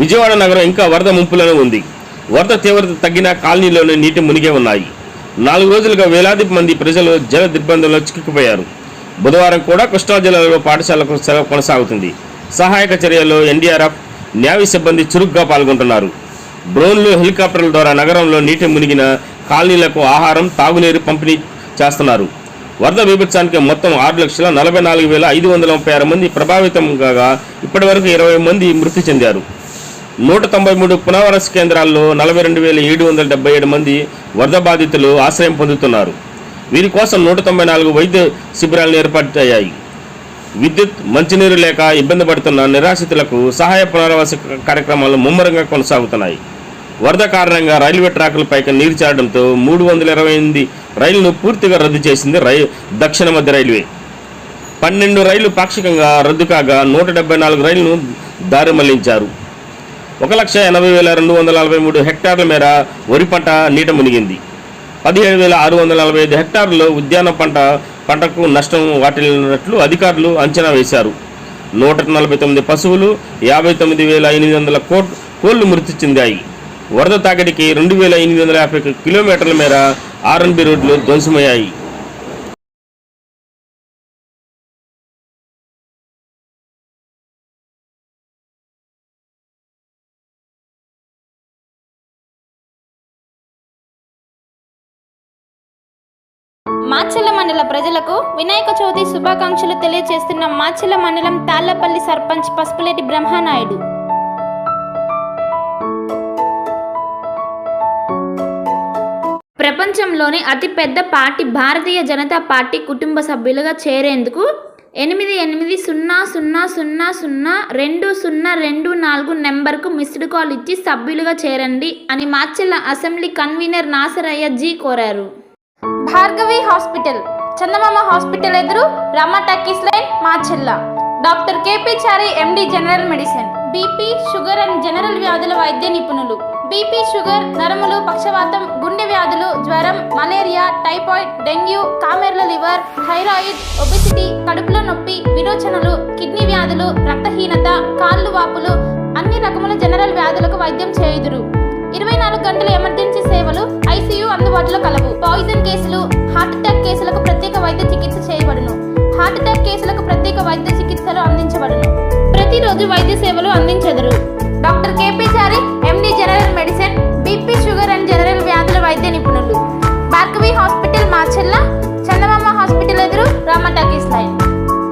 విజయవాడ నగరం ఇంకా వరద ముంపులోనే ఉంది. వరద తీవ్రత తగ్గిన కాలనీలోనే నీటి మునిగే ఉన్నాయి. నాలుగు రోజులుగా వేలాది మంది ప్రజలు జల దిగ్బంధంలో చిక్కుకుపోయారు. బుధవారం కూడా కృష్ణా జిల్లాలో పాఠశాలకు సెలవు కొనసాగుతుంది. సహాయక చర్యల్లో ఎన్డీఆర్ఎఫ్ న్యాయ సిబ్బంది చురుగ్గా పాల్గొంటున్నారు. డ్రోన్లు హెలికాప్టర్ల ద్వారా నగరంలో నీటి మునిగిన కాలనీలకు ఆహారం తాగునీరు పంపిణీ చేస్తున్నారు. వరద బీభత్సానికి మొత్తం ఆరు లక్షల నలభై నాలుగు వేల ఐదు వందల ముప్పై ఆరు మంది ప్రభావితం కాగా ఇప్పటివరకు ఇరవై మంది మృతి చెందారు. నూట తొంభై మూడు పునరావాస కేంద్రాల్లో నలభై రెండు వేల ఏడు వందల డెబ్బై ఏడు మంది వరద బాధితులు ఆశ్రయం పొందుతున్నారు. వీరి కోసం నూట తొంభై నాలుగు వైద్య శిబిరాలను ఏర్పాటయ్యాయి. విద్యుత్ మంచినీరు లేక ఇబ్బంది పడుతున్న నిరాశ్రితులకు సహాయ పునరావాస కార్యక్రమాలు ముమ్మరంగా కొనసాగుతున్నాయి. వరద కారణంగా రైల్వే ట్రాకులపైకి నీరు చేరడంతో మూడు వందల ఇరవై ఎనిమిది రైళ్ళను పూర్తిగా రద్దు చేసింది రై దక్షిణ మధ్య రైల్వే. పన్నెండు రైళ్ళు పాక్షికంగా రద్దు కాగా నూట డెబ్బై నాలుగు రైళ్ళను దారి మళ్ళించారు. ఒక లక్ష ఎనభై వేల రెండు వందల నలభై మూడు హెక్టార్ల మేర వరి పంట నీట మునిగింది. పదిహేడు వేల ఆరు వందల నలభై ఐదు హెక్టార్లలో ఉద్యాన పంట పంటకు నష్టం వాటిల్లినట్లు అధికారులు అంచనా వేశారు. నూట నలభై తొమ్మిది పశువులు యాభై తొమ్మిది వేల ఎనిమిది వందల కోట్ కోళ్ళు మృతి చెందాయి. వరద తాకిడికి రెండు వేల ఎనిమిది వందల యాభై కిలోమీటర్ల మేర ఆర్ఎన్బి రోడ్లు ధ్వంసమయ్యాయి. మాచెల మండల ప్రజలకు వినాయక చవితి శుభాకాంక్షలు తెలియజేస్తున్న మాచెల మండలం తాళ్ళపల్లి సర్పంచ్ పసుపులేటి బ్రహ్మనాయుడు. ప్రపంచంలోని అతిపెద్ద పార్టీ భారతీయ జనతా పార్టీ కుటుంబ సభ్యులుగా చేరేందుకు ఎనిమిది ఎనిమిది సున్నా సున్నా సున్నా సున్నా రెండు సున్నా రెండు నాలుగు నెంబర్కు మిస్డ్ కాల్ ఇచ్చి సభ్యులుగా చేరండి అని మాచెల్ల అసెంబ్లీ కన్వీనర్ నాసరయ్య జీ కోరారు. భార్గవి హాస్పిటల్. చందమామ హాస్పిటల్ ఎదురు Rama talkies line Macherla doctor KP Chari MD general medicine. BP sugar and general వ్యాధుల వైద్య నిపుణులు. బీపీ షుగర్ నరములు పక్షవాతం గుండె వ్యాధులు జ్వరం మలేరియా టైఫాయిడ్ డెంగ్యూ కామెర్ల లివర్ థైరాయిడ్ ఒబిసిటీ కడుపులో నొప్పి విరోచనలు కిడ్నీ వ్యాధులు రక్తహీనత కాళ్ళు వాపులు అన్ని రకముల జనరల్ వ్యాధులకు వైద్యం చేయుదురు. ఇరవై నాలుగు గంటల ఎమర్జెన్సీ ఐసీయూ అందుబాటులో కలవు. పాయిజన్ కేసులు హార్ట్ అటాక్ కేసులకు ప్రత్యేక వైద్య చికిత్స చేయబడును. హార్ట్ అటాక్ కేసులకు ప్రత్యేక వైద్య చికిత్సలు అందించబడును. ప్రతిరోజు వైద్య సేవలు అందించెదరు. Doctor KP Chari MD general medicine BP sugar and general వ్యాధుల వైద్య నిపుణులు. భార్గవి హాస్పిటల్ మాచెల్ల చందమామ హాస్పిటల్ ఎదురు రామటాకి